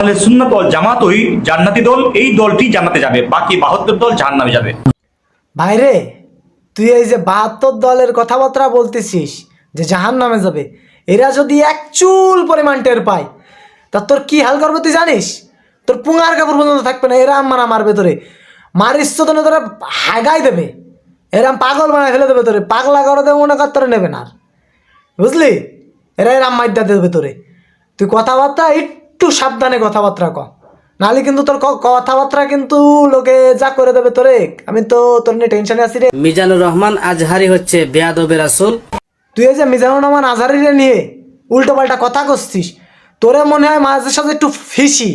তাহলে সুন্নাত দল জামাতই জান্নাতি দল, এই দলটি জান্নাতে যাবে, বাকি বাহাত্তর দল জাহান্নামে যাবে। ভাইরে, তুই এই যে বাহাত্তর দলের কথাবার্তা বলতেছিস যে জাহান নামে যাবে, এরা যদি এক চুল পরিমাণ টের পায়, তা তোর কি হাল করবে তুই জানিস? তোর পুঙার কাপড় পর্যন্ত থাকবে না, এরা মারা মারবে তোরে মারিস তো তোরে হাগাই দেবে এরাম পাগল বানায় ফেলে দেবে তোরে, পাগলা করে দেবে মনে কর তোরে নেবে না। বুঝলি? এরা এরাম মাইদা দেবে তোরে তুই কথাবার্তা একটু সাবধানে কথাবার্তা ক। নাহলে কিন্তু তোর কথাবার্তা কিন্তু লোকে যা করে দেবে তোরে। আমি তো তোর নিয়ে টেনশনে আছি রে। মিজানুর রহমান আজহারি হচ্ছে বেয়াদবে রাসুল। তুই এই যে মিজানুর রহমান আজহারিরে নিয়ে উল্টো পাল্টা কথা করছিস তোরে মনে হয় মাঝে সাথে একটু ফিসি।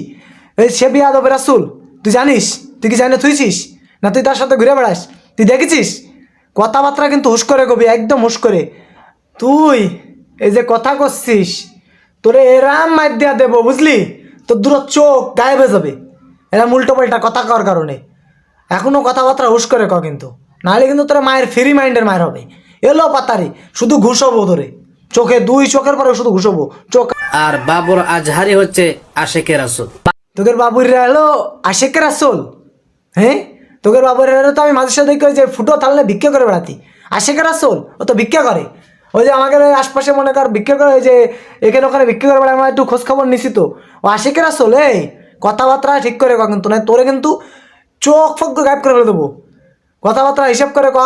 এই সে বিয়াদব রাসুল তুই জানিস? তুই কি জানি থুইছিস? না তুই তার সাথে ঘুরে বেড়াস? তুই দেখেছিস? কথাবার্তা কিন্তু হুশ করে কবি একদম হুশ করে। তুই এই যে কথা করছিস তোরে এরাম মার দিয়া দেবো বুঝলি? তোর দুটো চোখ গায়েব হয়ে যাবে। এরাম উল্টো পাল্টা কথা কর কারণে। এখনও কথাবার্তা হুশ করে ক কিন্তু। নাহলে কিন্তু তোর মায়ের ফ্রি মাইন্ডের মায়ের হবে। এলো পাতারি শুধু ঘুষবো তোরে। চোখে দুই চোখের পরে শুধু ঘুষবো। চোখ আর বাবর আজহারি হচ্ছে আশেকে রাসুল। তোদের বাবুরা এলো আশেকের আসল হ্যাঁ তোদের বাবুরা এলো তো আমি মাঝে সাথে দেখি যে ফুটো থাললে ভিক্ষা করে বেড়াতি। আশেকের আসল ও তো ভিক্ষা করে। ওই যে আমাদের আশপাশে মনে কর ভিক্ষা করে যে এখানে ওখানে বিক্রি করে আমরা একটু খোঁজ খবর নিছি তো। ও আশেকের আসল কথাবার্তা ঠিক করে ক কিন্তু না তোরে কিন্তু চোখ ফোক গায়েব করে ফেলে দেবো। কথাবার্তা হিসাব করে ক,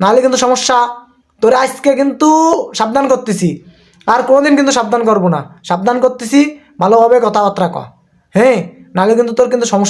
নাহলে কিন্তু সমস্যা। তোরে আজকে কিন্তু সাবধান করতেছি, আর কোনোদিন কিন্তু সাবধান করব না। সাবধান করতেছি, ভালোভাবে কথাবার্তা ক হ্যাঁ? নাহলে কিন্তু তোর কিন্তু সমস্যা